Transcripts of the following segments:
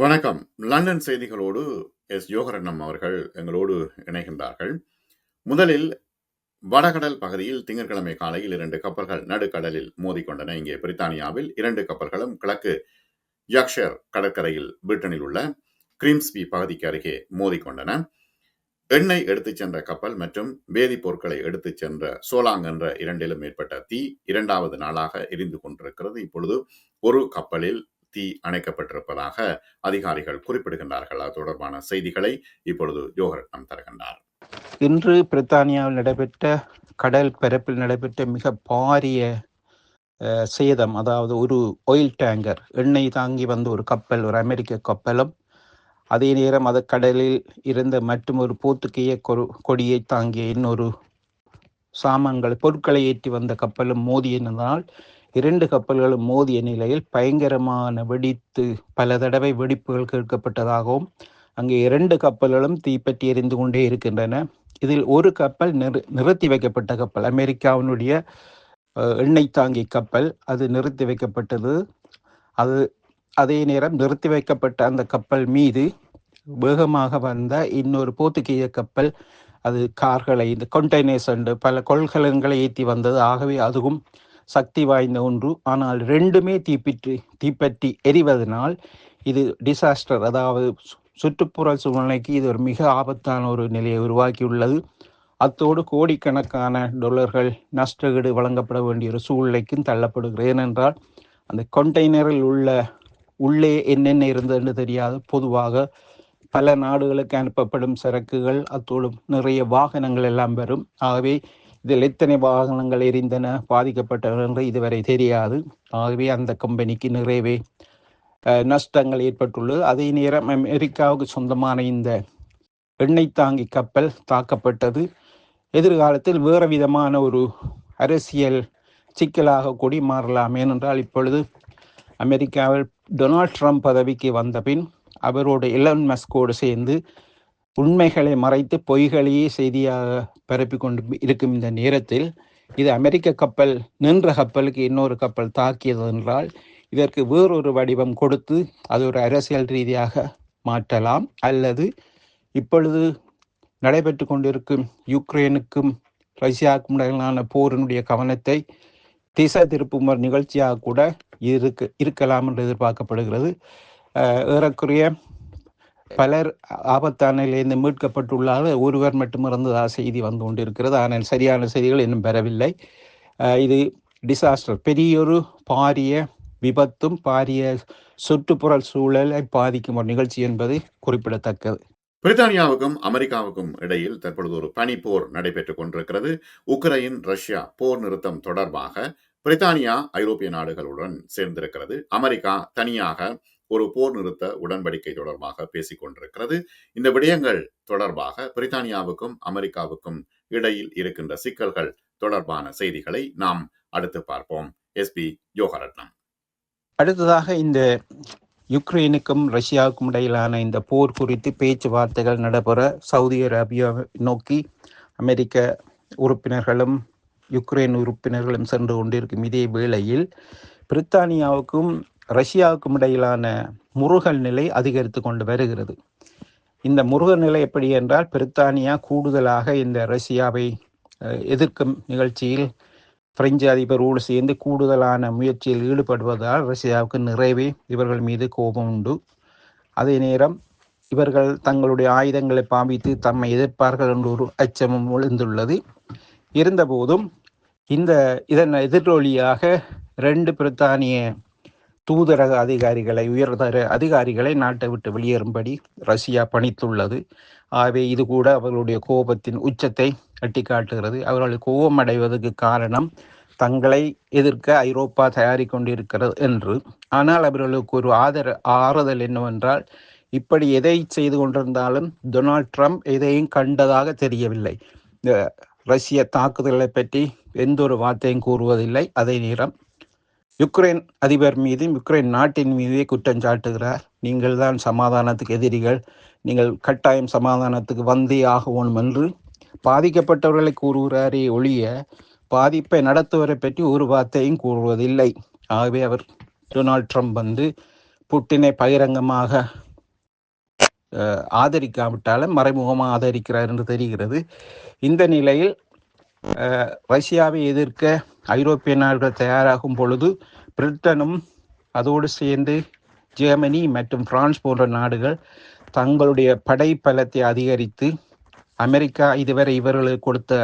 வணக்கம். லண்டன் செய்திகளோடு எஸ். யோகரண்ணம் அவர்கள் எங்களோடு இணைகின்றார்கள். முதலில் வடகடல் பகுதியில் திங்கட்கிழமை காலையில் இரண்டு கப்பல்கள் நடுக்கடலில் மோதிக்கொண்டன. இங்கே பிரித்தானியாவில் இரண்டு கப்பல்களும் கிழக்கு யக்ஷர் கடற்கரையில் பிரிட்டனில் உள்ள கிரீம்ஸ்பி பகுதிக்கு அருகே மோதிக்கொண்டன. எண்ணெய் எடுத்துச் சென்ற கப்பல் மற்றும் வேதிப்பொருட்களை எடுத்துச் சென்ற சோலாங் என்ற இரண்டிலும் மேற்பட்ட தீ இரண்டாவது நாளாக எரிந்து கொண்டிருக்கிறது. இப்பொழுது ஒரு கப்பலில் தீ அணைக்கப்பட்டிருப்பதாக அதிகாரிகள் குறிப்பிடுகின்றார்கள். அது தொடர்பான செய்திகளை இப்பொழுது யோகரட்னம் தருகின்றார். இன்று பிரித்தானியாவில் நடைபெற்ற கடல் பரப்பில் நடைபெற்ற மிக பாரிய சேதம் அதாவது ஒரு ஆயில் டேங்கர் எண்ணெய் தாங்கி வந்த ஒரு கப்பல் ஒரு அமெரிக்க கப்பலும் அதே நேரம் அது கடலில் இருந்த மற்றும் ஒரு போர்த்துகேய கொரு- கொடியை தாங்கிய இன்னொரு சாமான்கள் பொருட்களை ஏற்றி வந்த கப்பலும் மோதியதினால் இரண்டு கப்பல்களும் மோதிய நிலையில் பயங்கரமான வெடித்து பல தடவை வெடிப்புகள் கேட்கப்பட்டதாகவும் அங்கே இரண்டு கப்பல்களும் தீப்பற்றி எரிந்து கொண்டே இருக்கின்றன. இதில் ஒரு கப்பல் நிறு நிறுத்தி வைக்கப்பட்ட கப்பல் அமெரிக்காவினுடைய எண்ணெய் தாங்கி கப்பல் அது நிறுத்தி வைக்கப்பட்டது. அது அதே நேரம் நிறுத்தி வைக்கப்பட்ட அந்த கப்பல் மீது வேகமாக வந்த இன்னொரு போர்த்துகீய கப்பல் அது கார்களை இந்த கண்டெய்னர்ஸ் அண்டு பல கொள்கலன்களை ஏற்றி வந்தது. ஆகவே அதுவும் சக்தி வாய்ந்த ஒன்று. ஆனால் ரெண்டுமே தீப்பிற்று தீப்பற்றி எரிவதனால் இது டிசாஸ்டர் அதாவது சு- சுற்றுப்புற சூழ்நிலைக்கு இது ஒரு மிக ஆபத்தான ஒரு நிலையை உருவாக்கியுள்ளது. அத்தோடு கோடிக்கணக்கான டொலர்கள் நஷ்டஈடு வழங்கப்பட வேண்டிய ஒரு சூழ்நிலைக்கும் தள்ளப்படுகிறது. ஏனென்றால் அந்த கண்டெய்னரில் உள்ள உள்ளே என்னென்ன இருந்ததுன்னு தெரியாது பொதுவாக பல நாடுகளுக்கு அனுப்பப்படும் சரக்குகள் அத்தோடு நிறைய வாகனங்கள் எல்லாம் வரும். ஆகவே இதில் எத்தனை வாகனங்கள் எரிந்தன பாதிக்கப்பட்டன என்று இதுவரை தெரியாது. ஆகவே அந்த கம்பெனிக்கு நிறையவே நஷ்டங்கள் ஏற்பட்டுள்ளது. அதே நேரம் அமெரிக்காவுக்கு சொந்தமான இந்த எண்ணெய் தாங்கி கப்பல் தாக்கப்பட்டது. எதிர்காலத்தில் வேறு விதமான ஒரு அரசியல் சிக்கலாக கூடி மாறலாம். ஏனென்றால் இப்பொழுது அமெரிக்காவில் டொனால்ட் ட்ரம்ப் பதவிக்கு வந்த பின் அவரோட இலன் மஸ்கோடு சேர்ந்து உண்மைகளை மறைத்து பொய்களையே செய்தியாக பரப்பி கொண்டு இருக்கும் இந்த நேரத்தில் இது அமெரிக்க கப்பல் நின்ற கப்பலுக்கு இன்னொரு கப்பல் தாக்கியது என்றால் இதற்கு வேறொரு வடிவம் கொடுத்து அது ஒரு அரசியல் ரீதியாக மாற்றலாம். அல்லது இப்பொழுது நடைபெற்று கொண்டிருக்கும் யுக்ரைனுக்கும் ரஷ்யாவுக்கும் இடையிலான போரினுடைய கவனத்தை திசை திருப்பும் ஒரு நிகழ்ச்சியாக கூட இருக்கு இருக்கலாம் என்று எதிர்பார்க்கப்படுகிறது. ஏறக்குறைய பலர் ஆபத்தானிலிருந்து நிலையிலிருந்து மீட்கப்பட்டுள்ளார்கள் ஒருவர் மட்டும் இறந்ததாக செய்தி வந்து கொண்டிருக்கிறது. ஆனால் சரியான செய்திகள் இன்னும் பெறவில்லை. அஹ் இது டிசாஸ்டர் பெரியொரு பாரிய விபத்தும் பாரிய சுற்றுப்புற சூழலை பாதிக்கும் ஒரு நிகழ்ச்சி என்பது குறிப்பிடத்தக்கது. பிரித்தானியாவுக்கும் அமெரிக்காவுக்கும் இடையில் தற்பொழுது ஒரு பனிப்போர் நடைபெற்றுக் கொண்டிருக்கிறது. உக்ரைன் ரஷ்யா போர் நிறுத்தம் தொடர்பாக பிரித்தானியா ஐரோப்பிய நாடுகளுடன் சேர்ந்திருக்கிறது. அமெரிக்கா தனியாக ஒரு போர் நிறுத்த உடன்படிக்கை தொடர்பாக பேசிக் கொண்டிருக்கிறது. இந்த விடயங்கள் தொடர்பாக பிரித்தானியாவுக்கும் அமெரிக்காவுக்கும் இடையில் இருக்கின்ற சிக்கல்கள் தொடர்பான செய்திகளை நாம் அடுத்து பார்ப்போம். எஸ்பி யோகரட்னம் அடுத்ததாக இந்த யுக்ரைனுக்கும் ரஷ்யாவுக்கும் இடையிலான இந்த போர் குறித்து பேச்சுவார்த்தைகள் நடைபெற சவுதி அரேபியா நோக்கி அமெரிக்க உறுப்பினர்களும் யுக்ரைன் உறுப்பினர்களும் சென்று கொண்டிருக்கும் இதே வேளையில் பிரித்தானியாவுக்கும் ரஷ்யாவுக்கும் இடையிலான முருகல் நிலை அதிகரித்து கொண்டு வருகிறது. இந்த முருகல் நிலை எப்படி என்றால் பிரித்தானியா கூடுதலாக இந்த ரஷ்யாவை எதிர்க்கும் நிகழ்ச்சியில் பிரெஞ்சு அதிபரோடு சேர்ந்து கூடுதலான முயற்சியில் ஈடுபடுவதால் ரஷ்யாவுக்கு நிறைவே இவர்கள் மீது கோபம் உண்டு. அதே நேரம் இவர்கள் தங்களுடைய ஆயுதங்களை பாவித்து தம்மை எதிர்ப்பார்கள் என்ற ஒரு அச்சமும் விழுந்துள்ளது இருந்தபோதும் இந்த இதன் எதிரொலியாக ரெண்டு பிரித்தானிய தூதரக அதிகாரிகளை உயர்தர அதிகாரிகளை நாட்டை விட்டு வெளியேறும்படி ரஷ்யா பணித்துள்ளது. ஆகவே இது கூட அவர்களுடைய கோபத்தின் உச்சத்தை கட்டிக்காட்டுகிறது. அவர்கள் கோபம் அடைவதற்கு காரணம் தங்களை எதிர்க்க ஐரோப்பா தயாரிக்கொண்டிருக்கிறது என்று. ஆனால் அவர்களுக்கு ஒரு ஆதர ஆறுதல் என்னவென்றால் இப்படி எதை செய்து கொண்டிருந்தாலும் டொனால்ட் ட்ரம்ப் எதையும் கண்டதாக தெரியவில்லை. இந்த ரஷ்ய தாக்குதலை பற்றி எந்த ஒரு வார்த்தையும் கூறுவதில்லை. அதே நேரம் யுக்ரைன் அதிபர் மீதும் யுக்ரைன் நாட்டின் மீதே குற்றம் சாட்டுகிறார். நீங்கள் தான் சமாதானத்துக்கு எதிரிகள். நீங்கள் கட்டாயம் சமாதானத்துக்கு வந்தே ஆக என்று பாதிக்கப்பட்டவர்களை கூறுகிறாரே ஒழிய பாதிப்பை நடத்துவரை பற்றி ஒரு வார்த்தையும் கூறுவதில்லை. ஆகவே அவர் டொனால்ட் ட்ரம்ப் வந்து புட்டினை பகிரங்கமாக ஆதரிக்காவிட்டாலும் மறைமுகமாக ஆதரிக்கிறார் என்று தெரிகிறது. இந்த நிலையில் ரஷ்யாவை எதிர்க்க ஐரோப்பிய நாடுகள் தயாராகும் பொழுது பிரிட்டனும் அதோடு சேர்ந்து ஜெர்மனி மற்றும் பிரான்ஸ் போன்ற நாடுகள் தங்களுடைய படை பலத்தை அதிகரித்து அமெரிக்கா இதுவரை இவர்களுக்கு கொடுத்த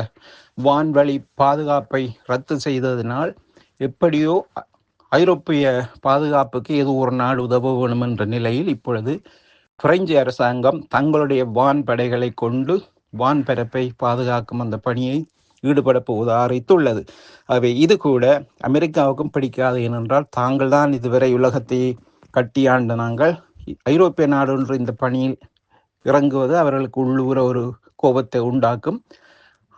வான்வழி பாதுகாப்பை ரத்து செய்ததினால் எப்படியோ அ- ஐரோப்பிய பாதுகாப்புக்கு ஏதோ ஒரு நாடு உதவ வேணும் என்ற நிலையில் இப்பொழுது பிரெஞ்சு அரசாங்கம் தங்களுடைய வான் படைகளை கொண்டு வான் பரப்பை பாதுகாக்கும் அந்த பணியை ஈடுபட போவது அறிவித்துள்ளது இது கூட அமெரிக்காவுக்கும் பிடிக்காது ஏனென்றால் தாங்கள் தான் இதுவரை உலகத்தை கட்டியாண்ட நாங்கள். ஐரோப்பிய நாடொன்று இந்த பணியில் இறங்குவது அவர்களுக்கு உள்ளூர ஒரு கோபத்தை உண்டாக்கும்.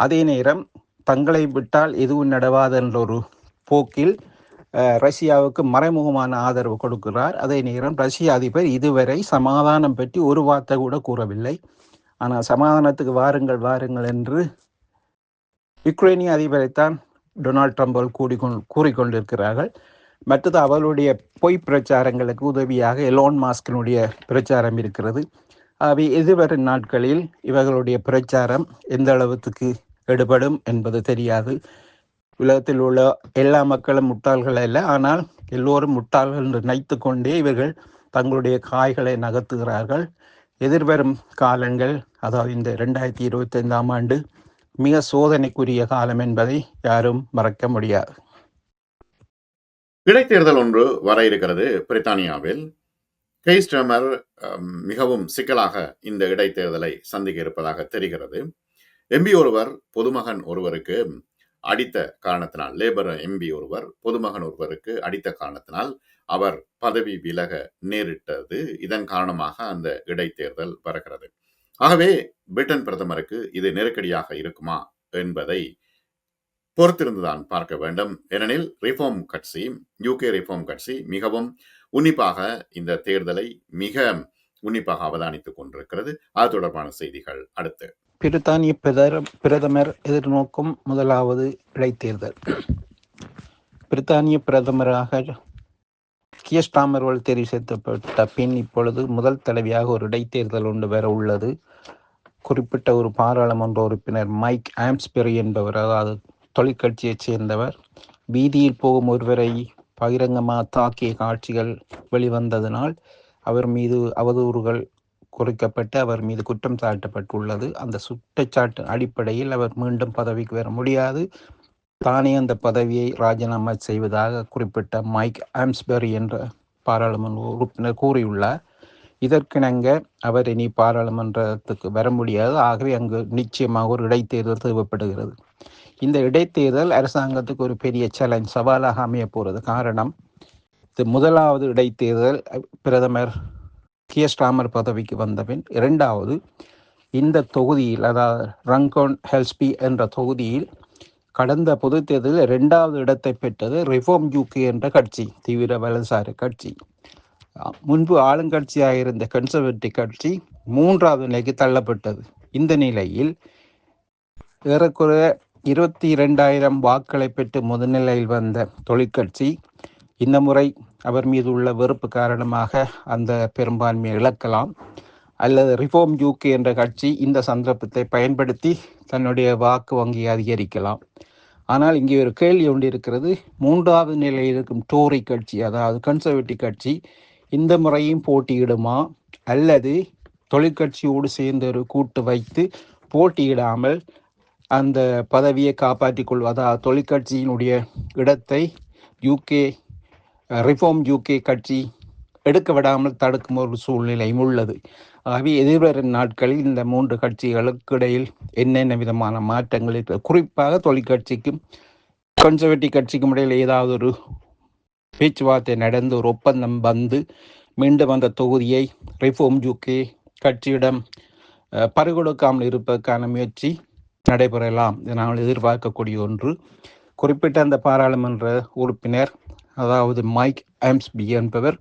அதே நேரம் தங்களை விட்டால் எதுவும் நடவாது என்ற ஒரு போக்கில் ரஷ்யாவுக்கு மறைமுகமான ஆதரவு கொடுக்கிறார். அதே நேரம் ரஷ்ய அதிபர் இதுவரை சமாதானம் பற்றி ஒரு வார்த்தை கூட கூறவில்லை. ஆனால் சமாதானத்துக்கு வாருங்கள் வாருங்கள் என்று யுக்ரைனிய அதிபரைத்தான் டொனால்ட் ட்ரம்ப் அவர்கள் கூடிக்கொள் கூறிக்கொண்டிருக்கிறார்கள். மற்றது அவளுடைய பொய் பிரச்சாரங்களுக்கு உதவியாக எலோன் மாஸ்கினுடைய பிரச்சாரம் இருக்கிறது. அவை எதிர்வரும் நாட்களில் இவர்களுடைய பிரச்சாரம் எந்த அளவுக்கு எடுபடும் என்பது தெரியாது. உலகத்தில் உள்ள எல்லா மக்களும் முட்டாள்கள் அல்ல. ஆனால் எல்லோரும் முட்டாள்கள் என்று நினைத்து கொண்டே இவர்கள் தங்களுடைய காய்களை நகர்த்துகிறார்கள். எதிர்வரும் காலங்கள் அதாவது இந்த ரெண்டாயிரத்தி இருபத்தைந்தாம் ஆண்டு மிக சோதனைக்குரிய காலம் என்பதை யாரும் மறக்க முடியாது. இடைத்தேர்தல் ஒன்று வர இருக்கிறது பிரித்தானியாவில். கெய்ஸ்டமர் மிகவும் சிக்கலாக இந்த இடைத்தேர்தலை சந்திக்க இருப்பதாக தெரிகிறது. எம்பி ஒருவர் பொதுமகன் ஒருவருக்கு அடித்த காரணத்தினால் லேபர் எம்பி ஒருவர் பொதுமகன் ஒருவருக்கு அடித்த காரணத்தினால் அவர் பதவி விலக நேரிட்டது. இதன் காரணமாக அந்த இடைத்தேர்தல் வருகிறது ஆகவே பிரிட்டன் பிரதமருக்கு இது நெருக்கடியாக இருக்குமா என்பதை பொறுத்திருந்துதான் பார்க்க வேண்டும். ஏனெனில் ரிஃபார்ம் கட்சி யூகே ரிஃபார்ம் கட்சி மிகவும் உன்னிப்பாக இந்த தேர்தலை மிக உன்னிப்பாக அவதானித்துக் கொண்டிருக்கிறது. அது தொடர்பான செய்திகள் அடுத்து. பிரித்தானிய பிரதமர் எதிர்நோக்கும் முதலாவது இடைத்தேர்தல். பிரித்தானிய பிரதமராக கியஸ்டாமர்வல் அவர்கள் தெரிவு செய்யப்பட்ட பின் இப்பொழுது முதல் தலைவியாக ஒரு இடைத்தேர்தல் ஒன்று வர உள்ளது. குறிப்பிட்ட ஒரு பாராளுமன்ற உறுப்பினர் மைக் ஆம்ஸ்பெரி என்பவர் அதாவது தொழிற்கட்சியைச் சேர்ந்தவர். வீதியில் போகும் ஒருவரை பகிரங்கமாக தாக்கிய காட்சிகள் வெளிவந்ததனால் அவர் மீது அவதூறுகள் குறைக்கப்பட்டு அவர் மீது குற்றம் சாட்டப்பட்டுள்ளது. அந்த சுட்டச்சாட்டு அடிப்படையில் அவர் மீண்டும் பதவிக்கு வர முடியாது. தானே அந்த பதவியை ராஜினாமா செய்வதாக குறிப்பிட்ட மைக் ஆம்ஸ்பெரி என்ற பாராளுமன்ற உறுப்பினர் கூறியுள்ளார். இதற்கிணங்க அவர் இனி பாராளுமன்றத்துக்கு வர முடியாது. ஆகவே அங்கு நிச்சயமாக ஒரு இடைத்தேர்தல் தேவைப்படுகிறது. இந்த இடைத்தேர்தல் அரசாங்கத்துக்கு ஒரு பெரிய சேலஞ்ச் சவாலாக அமைய போகிறது. காரணம் இது முதலாவது இடைத்தேர்தல். பிரதமர் கியஸ்டாமர் பதவிக்கு வந்தபின் இரண்டாவது இந்த தொகுதியில் அதாவது ரங்கோன் ஹெல்ஸ்பி என்ற தொகுதியில் கடந்த பொது தேர்தலில் இரண்டாவது இடத்தை பெற்றது ரிஃபார்ம் யூகே என்ற கட்சி தீவிர வலதுசாரி கட்சி. முன்பு ஆளுங்கட்சியாக இருந்த கன்சர்வேட்டிவ் கட்சி மூன்றாவது நிலைக்கு தள்ளப்பட்டது. இந்த நிலையில் ஏறக்குறைய இருபத்தி இரண்டாயிரம் வாக்களை பெற்று முதல்நிலையில் வந்த தொழிற்கட்சி இந்த முறை அவர் மீது உள்ள வெறுப்பு காரணமாக அந்த பெரும்பான்மையை இழக்கலாம். அல்லது ரிஃபார்ம் யூகே என்ற கட்சி இந்த சந்தர்ப்பத்தை பயன்படுத்தி தன்னுடைய வாக்கு வங்கியை அதிகரிக்கலாம். ஆனால் இங்கே ஒரு கேள்வி ஒன்று இருக்கிறது. மூன்றாவது நிலையில் இருக்கும் டோரி கட்சி அதாவது கன்சர்வேட்டிவ் கட்சி இந்த முறையும் போட்டியிடுமா? அல்லது தொழிற்கட்சியோடு சேர்ந்து ஒரு கூட்டு வைத்து போட்டியிடாமல் அந்த பதவியை காப்பாற்றிக் கொள்வதா? தொழிற்கட்சியினுடைய இடத்தை யூகே ரிஃபார்ம் யூகே கட்சி எடுக்க விடாமல் தடுக்கும் ஒரு சூழ்நிலையும் உள்ளது. ஆகவே எதிர்வரும் நாட்களில் இந்த மூன்று கட்சிகளுக்கு இடையில் என்னென்ன விதமான மாற்றங்கள் இருக்கிறது குறிப்பாக தொழிற்கட்சிக்கும் கன்சர்வேட்டிவ் கட்சிக்கும் இடையில் ஏதாவது ஒரு பேச்சுவார்த்தை நடந்து ஒரு ஒப்பந்தம் வந்து மீண்டும் அந்த தொகுதியை ரிஃபோம் ஜூக்கி கட்சியிடம் பறிகொடுக்காமல் இருப்பதற்கான முயற்சி நடைபெறலாம் நாங்கள் எதிர்பார்க்கக்கூடிய ஒன்று. குறிப்பிட்ட அந்த பாராளுமன்ற உறுப்பினர் அதாவது மைக் ஆம்ஸ்பி என்பவர்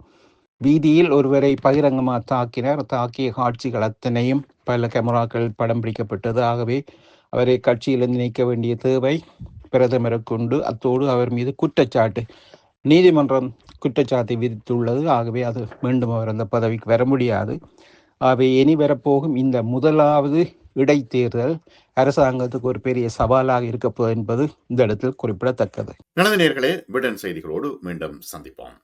வீதியில் ஒருவரை பகிரங்கமாக தாக்கினார். தாக்கிய காட்சிகள் அத்தனையும் பல கேமராக்கள் படம் பிடிக்கப்பட்டது. ஆகவே அவரை கட்சியிலிருந்து நீக்க வேண்டிய தேவை பிரதமருக்கு உண்டு. அத்தோடு அவர் மீது குற்றச்சாட்டு நீதிமன்றம் குற்றச்சாட்டை விதித்துள்ளது. ஆகவே அது மீண்டும் அவர் அந்த பதவிக்கு வர முடியாது. அவை இனி வரப்போகும் இந்த முதலாவது இடைத்தேர்தல் அரசாங்கத்துக்கு ஒரு பெரிய சவாலாக இருக்கப்போது என்பது இந்த இடத்தில் குறிப்பிடத்தக்கது. நல்லது நேர்களே பிரிட்டன் செய்திகளோடு மீண்டும் சந்திப்போம்.